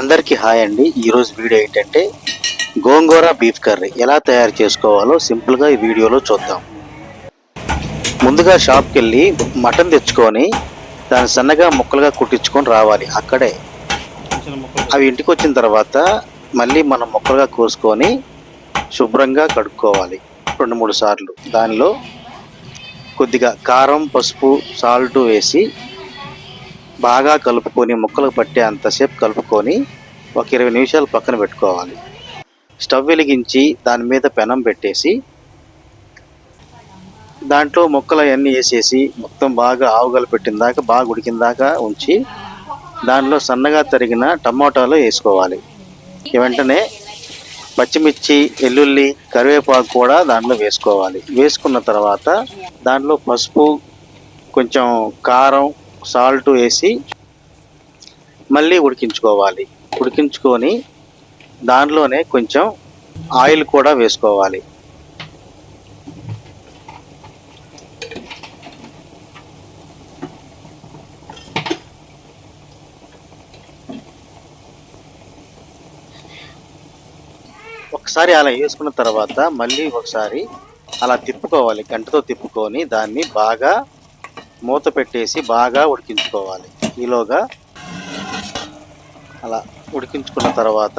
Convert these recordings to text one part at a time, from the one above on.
అందరికీ హాయ్ అండి. ఈరోజు వీడియో ఏంటంటే గోంగూర బీఫ్ కర్రీ. ఎలా తయారు చేసుకోవాలో సింపుల్గా ఈ వీడియోలో చూద్దాం. ముందుగా షాప్కి వెళ్ళి మటన్ తెచ్చుకొని దాన్ని సన్నగా ముక్కలుగా కుట్టించుకొని రావాలి. అక్కడే. అవి ఇంటికి వచ్చిన తర్వాత మళ్ళీ మనం ముక్కలుగా కోసుకొని శుభ్రంగా కడుక్కోవాలి. రెండు మూడు సార్లు. దానిలో కొద్దిగా కారం పసుపు సాల్ట్ వేసి బాగా కలుపుకొని ముక్కలు పట్టే అంతసేపు కలుపుకొని ఒక ఇరవై నిమిషాలు పక్కన పెట్టుకోవాలి. స్టవ్ వెలిగించి దాని మీద పెనం పెట్టేసి దాంట్లో ముక్కలు అవన్నీ వేసేసి మొత్తం బాగా ఆవుగలు పెట్టిన దాకా బాగా ఉడికిన దాకా ఉంచి దానిలో సన్నగా తరిగిన టమాటాలు వేసుకోవాలి. వెంటనే పచ్చిమిర్చి ఎల్లుల్లి కరివేపాకు కూడా దాంట్లో వేసుకోవాలి. వేసుకున్న తర్వాత దాంట్లో పసుపు కొంచెం కారం సాల్ట్ వేసి మళ్ళీ ఉడికించుకోవాలి. ఉడికించుకొని దానిలోనే కొంచెం ఆయిల్ కూడా వేసుకోవాలి. ఒకసారి అలా వేసుకున్న తర్వాత మళ్ళీ ఒకసారి అలా తిప్పుకోవాలి. గంటతో తిప్పుకొని దాన్ని బాగా మూత పెట్టేసి బాగా ఉడికించుకోవాలి. ఈలోగా అలా ఉడికించుకున్న తర్వాత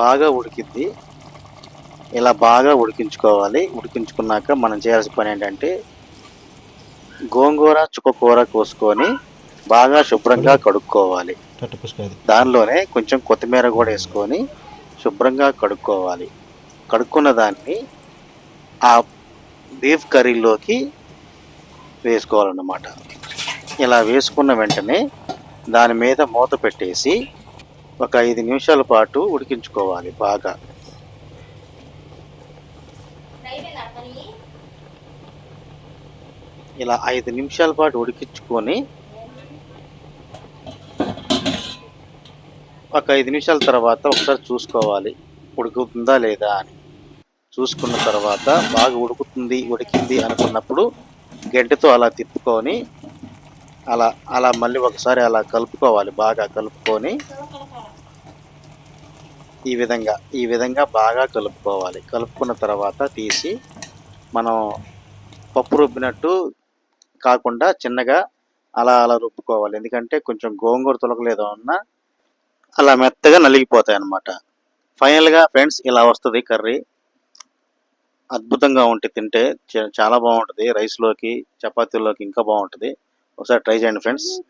బాగా ఉడికిద్ది. ఇలా బాగా ఉడికించుకోవాలి. ఉడికించుకున్నాక మనం చేయాల్సిన పని ఏంటంటే గోంగూర చుక్కకూర కోసుకొని బాగా శుభ్రంగా కడుక్కోవాలి. దానిలోనే కొంచెం కొత్తిమీర కూడా వేసుకొని శుభ్రంగా కడుక్కోవాలి. కడుక్కున్న దాన్ని ఆ బీఫ్ కర్రీలోకి వేసుకోవాలన్నమాట. ఇలా వేసుకున్న వెంటనే దాని మీద మూత పెట్టేసి ఒక ఐదు నిమిషాల పాటు ఉడికించుకోవాలి బాగా. ఇలా ఐదు నిమిషాల పాటు ఉడికించుకొని ఒక ఐదు నిమిషాల తర్వాత ఒకసారి చూసుకోవాలి. ఉడుకుతుందా లేదా అని. చూసుకున్న తర్వాత బాగా ఉడుకుతుంది ఉడికింది అనుకున్నప్పుడు గంటతో అలా తిప్పుకొని అలా అలా మళ్ళీ ఒకసారి అలా కలుపుకోవాలి బాగా కలుపుకొని. ఈ విధంగా ఈ విధంగా బాగా కలుపుకోవాలి. కలుపుకున్న తర్వాత తీసి మనం పప్పు రుబ్బినట్టు కాకుండా చిన్నగా అలా అలా రుబ్బుకోవాలి. ఎందుకంటే కొంచెం గోంగూర తొలగలేదు అన్నా అలా మెత్తగా నలిగిపోతాయి అన్నమాట ఫైనల్గా ఫ్రెండ్స్ ఇలా వస్తుంది కర్రీ. అద్భుతంగా ఉంటుంది తింటే చ- చాలా బాగుంటుంది. రైస్లోకి చపాతీలోకి ఇంకా బాగుంటుంది. ఒకసారి ట్రై చేయండి ఫ్రెండ్స్.